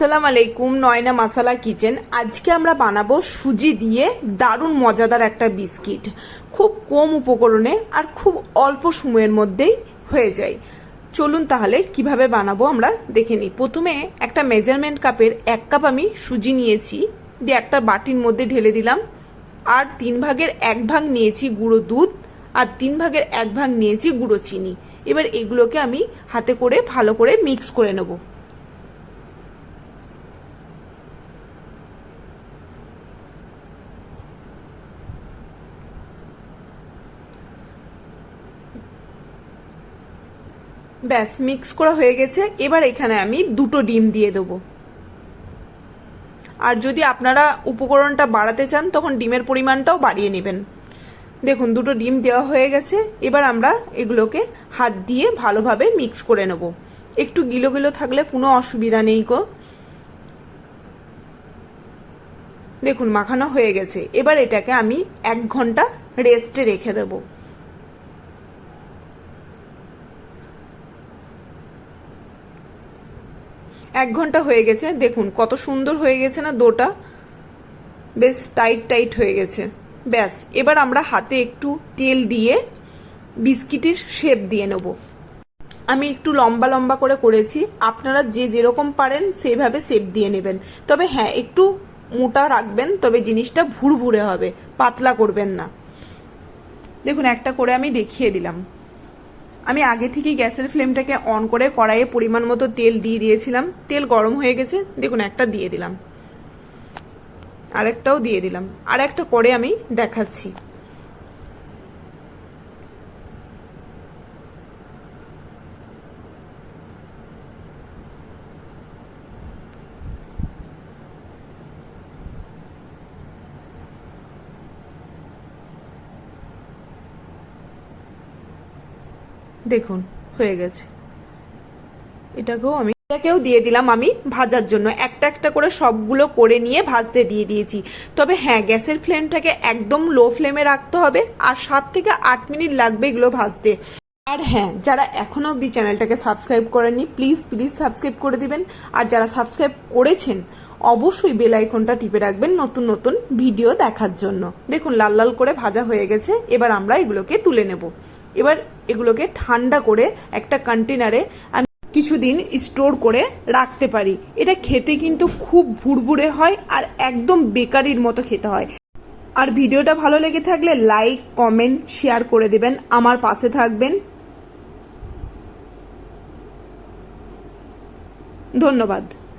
আসসালামু আলাইকুম, নয়না মাসালা কিচেন। আজকে আমরা বানাবো সুজি দিয়ে দারুণ মজাদার একটা বিস্কিট। খুব কম উপকরণে আর খুব অল্প সময়ের মধ্যেই হয়ে যায়। চলুন তাহলে কীভাবে বানাবো আমরা দেখে নিই। প্রথমে একটা মেজারমেন্ট কাপের এক কাপ আমি সুজি নিয়েছি, দিয়ে একটা বাটির মধ্যে ঢেলে দিলাম। আর তিন ভাগের এক ভাগ নিয়েছি গুঁড়ো দুধ, আর তিন ভাগের এক ভাগ নিয়েছি গুঁড়ো চিনি। এবার এগুলোকে আমি হাতে করে ভালো করে মিক্স করে নেব। ব্যাস মিক্স করা হয়ে গেছে। এবার এখানে আমি দুটো ডিম দিয়ে দেবো। আর যদি আপনারা উপকরণটা বাড়াতে চান, তখন ডিমের পরিমাণটাও বাড়িয়ে নেবেন। দেখুন, দুটো ডিম দেওয়া হয়ে গেছে। এবার আমরা এগুলোকে হাত দিয়ে ভালোভাবে মিক্স করে নেব। একটু গিলো গিলো থাকলে কোনো অসুবিধা নেই গো। দেখুন, মাখানো হয়ে গেছে। এবার এটাকে আমি এক ঘণ্টা রেস্টে রেখে দেবো। এক ঘণ্টা হয়ে গেছে। দেখুন, কত সুন্দর হয়ে গেছে না দোটা। বেশ টাইট টাইট হয়ে গেছে। ব্যাস, এবার আমরা হাতে একটু তেল দিয়ে বিস্কিটের শেপ দিয়ে নেব। আমি একটু লম্বা লম্বা করে করেছি। আপনারা যে যেরকম পারেন সেইভাবে শেপ দিয়ে নেবেন। তবে হ্যাঁ একটু মোটা রাখবেন, তবে জিনিসটা ভুরভুরে হবে, পাতলা করবেন না। দেখুন, একটা করে আমি দেখিয়ে দিলাম। আমি আগে থেকে গ্যাসের ফ্লেমটাকে অন করে কড়াইয়ে পরিমাণ মতো তেল দিয়ে দিয়েছিলাম। তেল গরম হয়ে গেছে। দেখুন, একটা দিয়ে দিলাম। আরেকটাও দিয়ে দিলাম। আর একটা করে আমি দেখাচ্ছি। দেখুন, হয়ে গেছে। এটাকেও আমি এটাকেও দিয়ে দিলাম আমি ভাজার জন্য। একটা একটা করে সবগুলো করে নিয়ে ভাজতে দিয়ে দিয়েছি। তবে হ্যাঁ গ্যাসের ফ্লেমটাকে একদম লো ফ্লেমে রাখতে হবে। আর সাত থেকে আট মিনিট লাগবে এগুলো ভাজতে। আর হ্যাঁ যারা এখনও অবধি চ্যানেলটাকে সাবস্ক্রাইব করেননি, প্লিজ প্লিজ সাবস্ক্রাইব করে দিবেন। আর যারা সাবস্ক্রাইব করেছেন, অবশ্যই বেল আইকনটা টিপে রাখবেন নতুন নতুন ভিডিও দেখার জন্য। দেখুন, লাল লাল করে ভাজা হয়ে গেছে। এবার আমরা এগুলোকে তুলে নেব। এবার এগুলোকে ঠান্ডা করে একটা কন্টেনারে আমি কিছুদিন স্টোর করে রাখতে পারি। এটা খেতে কিন্তু খুব ভুরভুরে হয় আর একদম বেকারির মতো খেতে হয়। আর ভিডিওটা ভালো লেগে থাকলে লাইক কমেন্ট শেয়ার করে দেবেন। আমার পাশে থাকবেন। ধন্যবাদ।